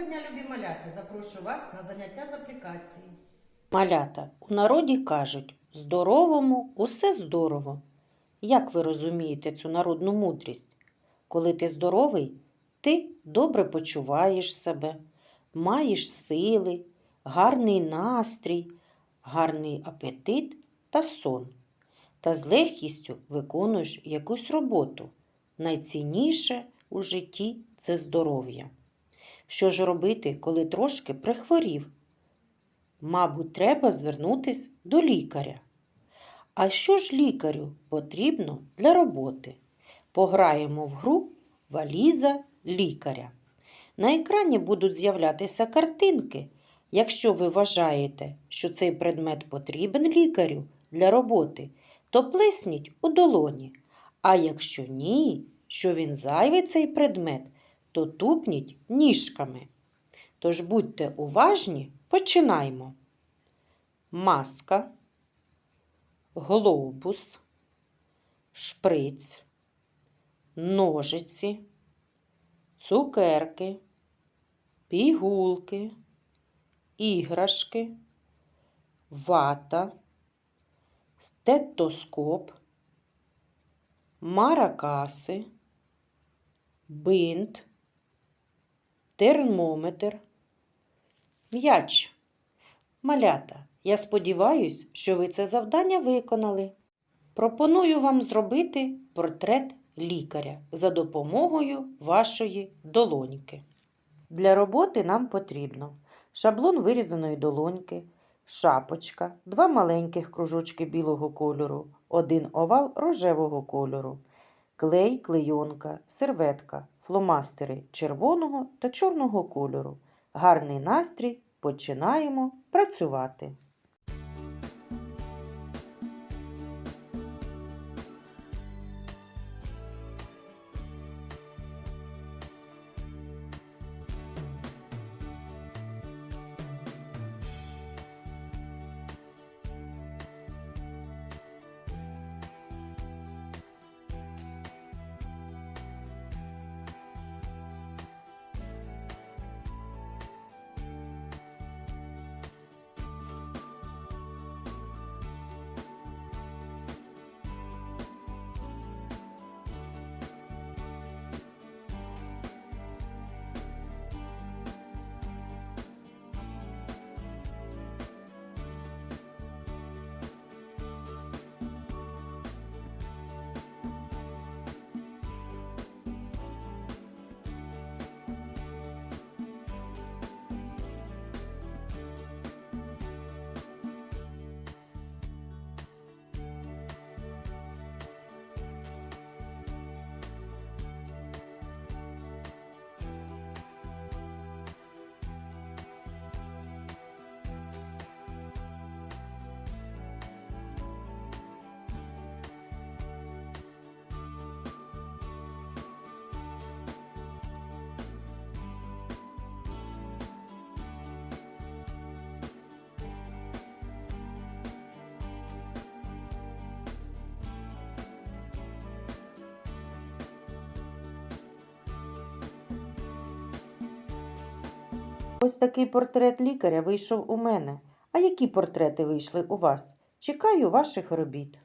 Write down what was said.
Доброго дня, любі малята! Запрошую вас на заняття з аплікації. Малята, у народі кажуть здоровому усе здорово. Як ви розумієте цю народну мудрість? Коли ти здоровий, ти добре почуваєш себе, маєш сили, гарний настрій, гарний апетит та сон. Та з легкістю виконуєш якусь роботу. Найцінніше у житті це здоров'я. Що ж робити, коли трошки прихворів? Мабуть, треба звернутись до лікаря. А що ж лікарю потрібно для роботи? Пограємо в гру валіза лікаря. На екрані будуть з'являтися картинки. Якщо ви вважаєте, що цей предмет потрібен лікарю для роботи, то плесніть у долоні. А якщо ні, що він зайвий цей предмет, то тупніть ніжками. Тож будьте уважні, починаймо. Маска, глобус, шприц, ножиці, цукерки, пігулки, іграшки, вата, стетоскоп, маракаси, бинт, термометр, м'яч. Малята, я сподіваюсь, що ви це завдання виконали. Пропоную вам зробити портрет лікаря за допомогою вашої долоньки. Для роботи нам потрібно шаблон вирізаної долоньки, шапочка, два маленьких кружочки білого кольору, один овал рожевого кольору, клей, клейонка, серветка, фломастери червоного та чорного кольору. Гарний настрій. Починаємо працювати. Ось такий портрет лікаря вийшов у мене. А які портрети вийшли у вас? Чекаю ваших робіт.